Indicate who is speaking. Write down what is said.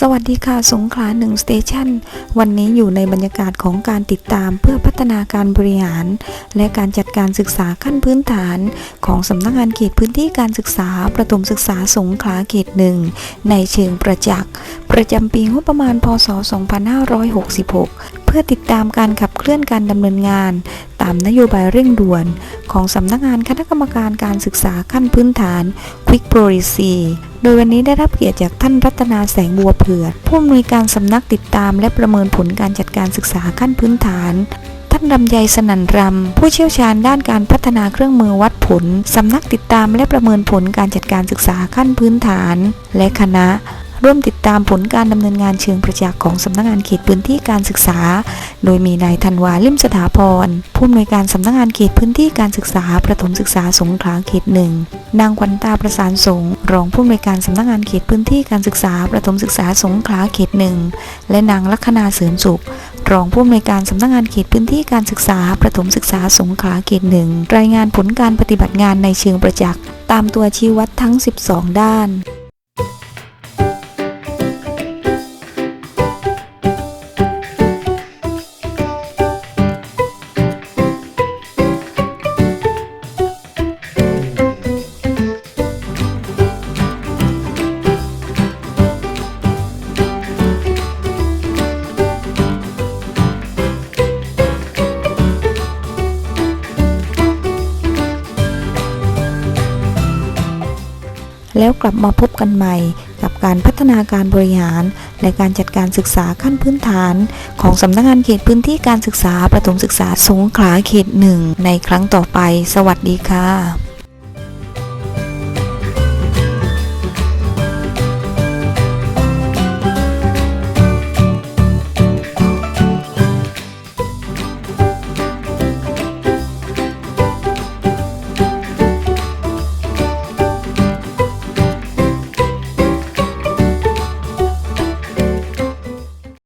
Speaker 1: สวัสดีค่ะ สงขลาหนึ่งสเตชันวันนี้อยู่ในบรรยากาศของการติดตามเพื่อพัฒนาการบริหาร และการจัดการศึกษาขั้นพื้นฐาน ของสำนักงานเขตพื้นที่การศึกษา ประถมศึกษาสงขลาเขตหนึ่งในเชิงประจักษ์ ประจำปีงบประมาณ พศ 2566 เพื่อติดตามการขับเคลื่อนการดำเนินงาน ตามนโยบายเร่งด่วน ของสำนักงานคณะกรรมการการศึกษาขั้นพื้นฐาน Quick Policy โดยวันนี้ได้รับเกียรติจากท่านรัตนาแสงบัวเผือดผู้อำนวยการสำนักติดตามและประเมินผลการจัดการศึกษาขั้นพื้นฐานท่านรำไยสนันรำ ผู้เชี่ยวชาญด้านการพัฒนาเครื่องมือวัดผล สำนักติดตามและประเมินผลการจัดการศึกษาขั้นพื้นฐาน และคณะ ร่วมติดตามผลการดำเนินงานเชิงประจักษ์ของสำนักงานเขตพื้นที่การศึกษา โดยมีนายธันวาลิมสถาพร ผู้อำนวยการสำนักงานเขตพื้นที่การศึกษา ประถมศึกษาสงขลาเขตหนึ่งนางขวัญตาประสานสงรองผู้อำนวยการสำนักงานเขตพื้นที่การศึกษา ประถมศึกษาสงขลาเขตหนึ่งและนางลัคนาเสริมสุขรองผู้อำนวยการสำนักงานเขตพื้นที่การศึกษา ประถมศึกษาสงขลาเขตหนึ่งรายงานผลการปฏิบัติงานในเชิงประจักษ์ตามตัวชี้วัดทั้ง 12 ด้าน แล้วกลับมาพบกันใหม่ กับการพัฒนาการบริหาร และการจัดการศึกษาขั้นพื้นฐาน ของสำนักงานเขตพื้นที่การศึกษาประถมศึกษาสงขลาเขตหนึ่งในครั้งต่อไป สวัสดีค่ะ